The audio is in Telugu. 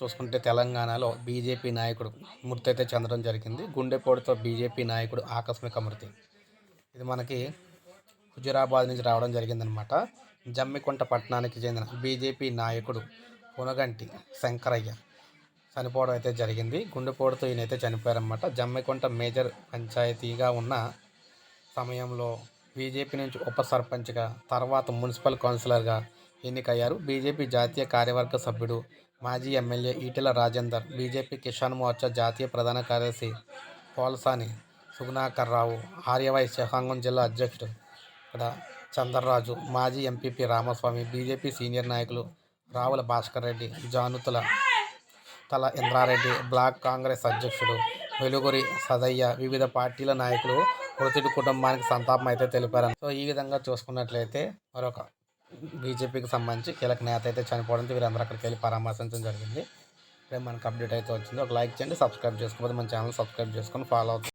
చూసుకుంటే తెలంగాణలో బీజేపీ నాయకుడు మృతి అయితే చెందడం జరిగింది. గుండెపోటుతో బీజేపీ నాయకుడు ఆకస్మిక మృతి ఇది మనకి హుజురాబాద్ నుంచి రావడం జరిగిందనమాట. జమ్మికుంట పట్టణానికి చెందిన బీజేపీ నాయకుడు పునగంటి శంకరయ్య చనిపోవడం అయితే జరిగింది. గుండెపోటుతో ఈయనైతే చనిపోయారనమాట. జమ్మికుంట మేజర్ పంచాయతీగా ఉన్న సమయంలో బీజేపీ నుంచి ఉప సర్పంచ్గా తర్వాత మున్సిపల్ కౌన్సిలర్గా ఎన్నికయ్యారు. బీజేపీ జాతీయ కార్యవర్గ సభ్యుడు మాజీ ఎమ్మెల్యే ఈటెల రాజేందర్ బీజేపీ కిసాన్ మోర్చా జాతీయ ప్రధాన కార్యదర్శి పోల్సాని సుగుణాకర్ రావు ఆర్యవై శహాంగం జిల్లా అధ్యక్షుడు ఇక్కడ చంద్రరాజు మాజీ ఎంపీపీ రామస్వామి బీజేపీ సీనియర్ నాయకులు రావుల భాస్కర్ రెడ్డి జానుతుల తల ఇంద్రారెడ్డి బ్లాక్ కాంగ్రెస్ అధ్యక్షుడు వెలుగురి సదయ్య వివిధ పార్టీల నాయకులు మృతుడి కుటుంబానికి సంతాపం అయితే తెలిపారు సో ఈ విధంగా చూసుకున్నట్లయితే మరొక బీజేపీకి సంబంధించి కీలక నేత అయితే చనిపోవడంతో వీరందరూ అక్కడికి వెళ్ళి పరామర్శించడం జరిగింది. ఇప్పుడే మనకు అప్డేట్ అయితే వచ్చింది. ఒక లైక్ చేయండి సబ్స్క్రైబ్ చేసుకోకపోతే మన ఛానల్ సబ్స్క్రైబ్ చేసుకొని ఫాలో అవుతుంది